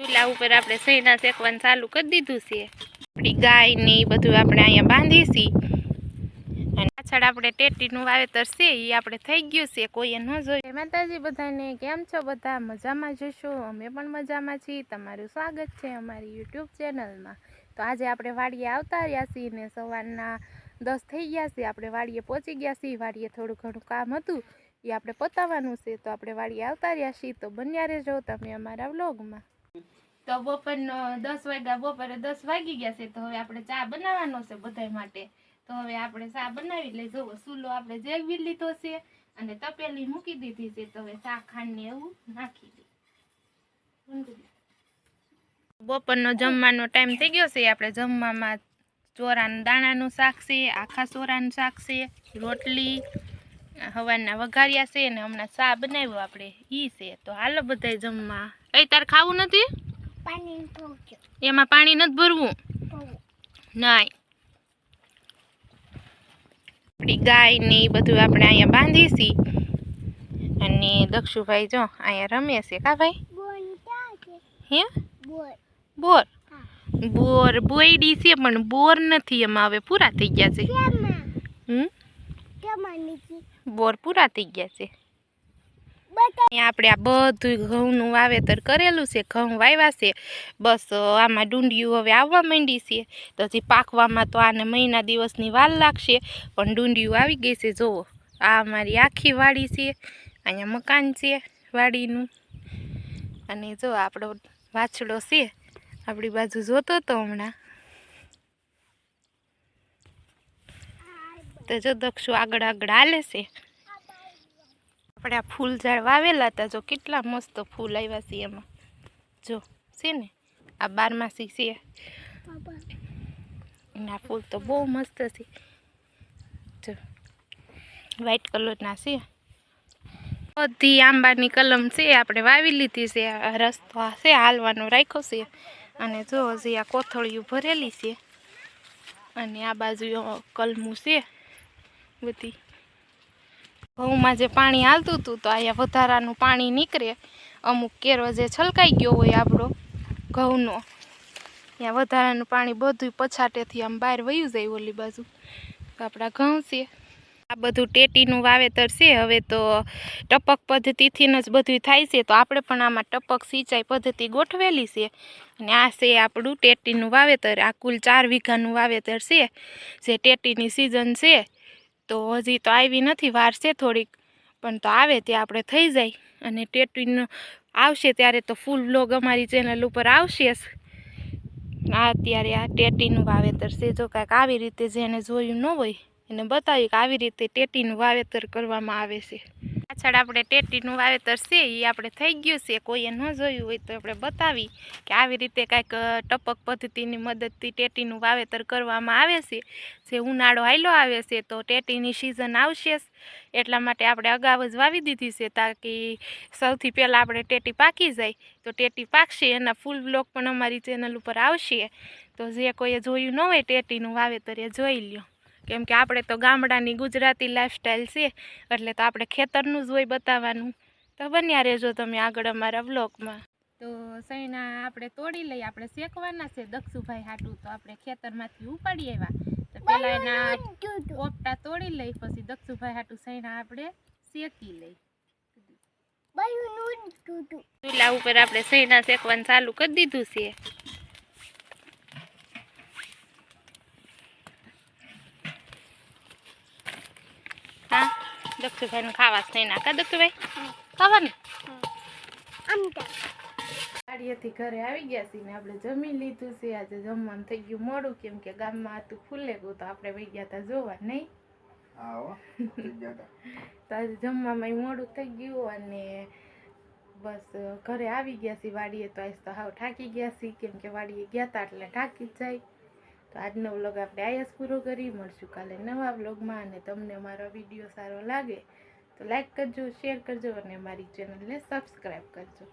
ચૂલા ઉપર આપણે સહીના શેકવાનું ચાલુ કરી દીધું છે. આપણી ગાય ને એ બધું આપણે અહીંયા બાંધી છીએ અને પાછળ આપણે ટેટીનું વાવેતર છે એ આપણે થઈ ગયું છે, કોઈએ ન જોયું. માતાજી બધાને, કેમ છો બધા? મજામાં જશો? અમે પણ મજામાં છીએ. તમારું સ્વાગત છે અમારી યુટ્યુબ ચેનલમાં. તો આજે આપણે વાડીએ આવતા રહ્યા છીએ ને સવારના દસ થઈ ગયા છે. આપણે વાડીએ પહોંચી ગયા છીએ. વાડીએ થોડું ઘણું કામ હતું. એ આપણે પતાવવાનું છે. તો આપણે વાડીએ આવતા રહ્યા છીએ. તો બન્યા રહેજો તમે અમારા વ્લોગમાં. તો બપોરનો દસ વાગ્યા, બપોરે દસ વાગી ગયા છે, તો હવે આપણે ચા બનાવવાનો છે બધા માટે. તો હવે આપણે ચા બનાવી લઈ જવો ચૂલો આપણે જેગવી લીધો છે અને તપેલી મૂકી દીધી છે, તો હવે ચા ખાંડ ને એવું નાખી દે બપોરનો જમવાનો ટાઈમ થઈ ગયો છે. આપણે જમવામાં ચોરાના દાણાનું શાક છે, આખા ચોરાનું શાક છે, રોટલી, હવાના વઘાર્યા છે અને હમણાં ચા બનાવ્યો આપણે. ઈ છે. તો હાલો બધાય જમવા. એ તાર ખાવું નથી? એમાં પાણી નથી ભરવું? નાય. આપણી ગાય ને એ બધું આપણે અહીંયા બાંધી છીએ અને દક્ષુભાઈ જો અહીંયા રમે છે કા ભાઈ? હે? બોર. બોર બોયડી છે પણ બોર નથી એમાં હવે પૂરા થઈ ગયા છે. બોર પૂરા થઈ ગયા છે. આપણે આ બધું ઘઉંનું વાવેતર કરેલું છે, ઘઉં વાવ્યા છે. બસ આમાં ડુંડિયું હવે આવવા માંડી છે. હજી પાકવામાં તો આને મહિના દિવસની વાર લાગશે, પણ ડુંડિયું આવી ગઈ છે જુઓ આ અમારી આખી વાડી છે, અહીંયા મકાન છે વાડીનું. અને જો, આપણો વાછડો છે, આપણી બાજુ જોતો હતો હમણાં. તો જો, દક્ષુ આગળ આગળ હાલે છે. આપણે આ ફૂલ ઝાડ વાવેલા હતા, જો કેટલા મસ્ત ફૂલ આવ્યા છે એમાં. જો, છે ને, આ બારમાસી છે. આ ફૂલ તો બહુ મસ્ત છે. જો વ્હાઈટ કલરના છે. બધી આંબાની કલમ છે, આપણે વાવી લીધી છે, આ રસ્તો છે, હાલવાનો રાખ્યો છે. અને જો હજી આ કોથળીઓ ભરેલી છે. અને આ બાજુ કલમું છે, બધી. ઘઉંમાં જે પાણી હાલતું હતું તો અહીંયા વધારાનું પાણી નીકળે. અમુક કેરો જે છલકાઈ ગયો હોય આપણો ઘઉંનો. ત્યાં વધારાનું પાણી બધું પછાટેથી આમ બહાર વયું જાય ઓલી બાજુ. તો આપણા ઘઉં છે. આ બધું ટેટીનું વાવેતર છે. હવે તો ટપક પદ્ધતિથી જ બધું થાય છે. તો આપણે પણ આમાં ટપક સિંચાઈ પદ્ધતિ ગોઠવેલી છે. અને આ છે આપણું ટેટીનું વાવેતર. આ કુલ ચાર વીઘાનું વાવેતર છે. જે ટેટીની સિઝન છે. તો હજી તો આવી નથી, વાર છે થોડીક. પણ તો આવે ત્યાં આપણે થઈ જાય. અને ટેટવીન આવશે ત્યારે તો ફૂલ બ્લોગ અમારી ચેનલ ઉપર આવશે આ અત્યારે આ ટેટીનું વાવેતર છે. જો કાંઈક આવી રીતે જેને જોયું ન હોય એને બતાવ્યું કે આવી રીતે ટેટીનું વાવેતર કરવામાં આવે છે. પાછળ આપણે ટેટીનું વાવેતર છે એ આપણે થઈ ગયું છે. કોઈએ ન જોયું હોય તો આપણે બતાવી કે આવી રીતે કાંઈક ટપક પદ્ધતિની મદદથી ટેટીનું વાવેતર કરવામાં આવે છે. જે ઉનાળો હાલ્યો આવે છે, તો ટેટીની સિઝન આવશે એટલા માટે આપણે અગાઉ જ વાવી દીધી છે, તાકી સૌથી પહેલાં આપણે ટેટી પાકી જાય. તો ટેટી પાકશે, એના ફૂલ બ્લોક પણ અમારી ચેનલ ઉપર આવશે. તો જે કોઈએ જોયું ન હોય ટેટીનું વાવેતર, એ જોઈ લ્યો. કેમ કે આપણે તો ગામડાની ગુજરાતી લાઈફસ્ટાઈલ છે એટલે તો આપણે ખેતરનું જ હોય બતાવવાનું. તો બન્યા રહેજો તમે આગળ અમારા વ્લોગમાં. તો સૈના આપણે તોડી લઈ આપણે શેકવાના છે દક્ષુભાઈ હાટું તો આપણે ખેતરમાંથી ઉપાડી આવ્યા. તો પેલા એના પોપટા તોડી લઈ પછી દક્ષુભાઈ હાટું સૈના આપણે શેકી લઈ. બાયું ચૂલા ઉપર આપણે સૈના શેકવાનું ચાલુ કરી દીધું છે હા દક્ષુભાઈનું ખાવા સૈના કા દક્ષુભાઈ ખાવાનું આમ તા ગાડીએથી ઘરે આવી ગયા છીએ ને આપણે જમી લીધું છે. આજે જમવાનું થઈ ગયું મોડું. કેમ કે ગામમાં હતું ફૂલે ગયું તો આપણે વહી ગયા હતા જોવા નહીં? આવો તો. આજે જમવામાં મોડું થઈ ગયું અને બસ ઘરે આવી ગયા છીએ. વાડીએ તો આજ તો હાવ થાકી ગયા છીએ. કેમ કે વાડીએ ગયા હતા એટલે ઠાકી જ જાય. તો આજનો વ્લોગ આપણે આયાસ પૂરો કરી. મળશું કાલે નવા વ્લોગમાં અને તમને મારો વીડિયો સારો લાગે તો લાઈક કરજો શેર કરજો અને મારી ચેનલને સબસ્ક્રાઈબ કરજો.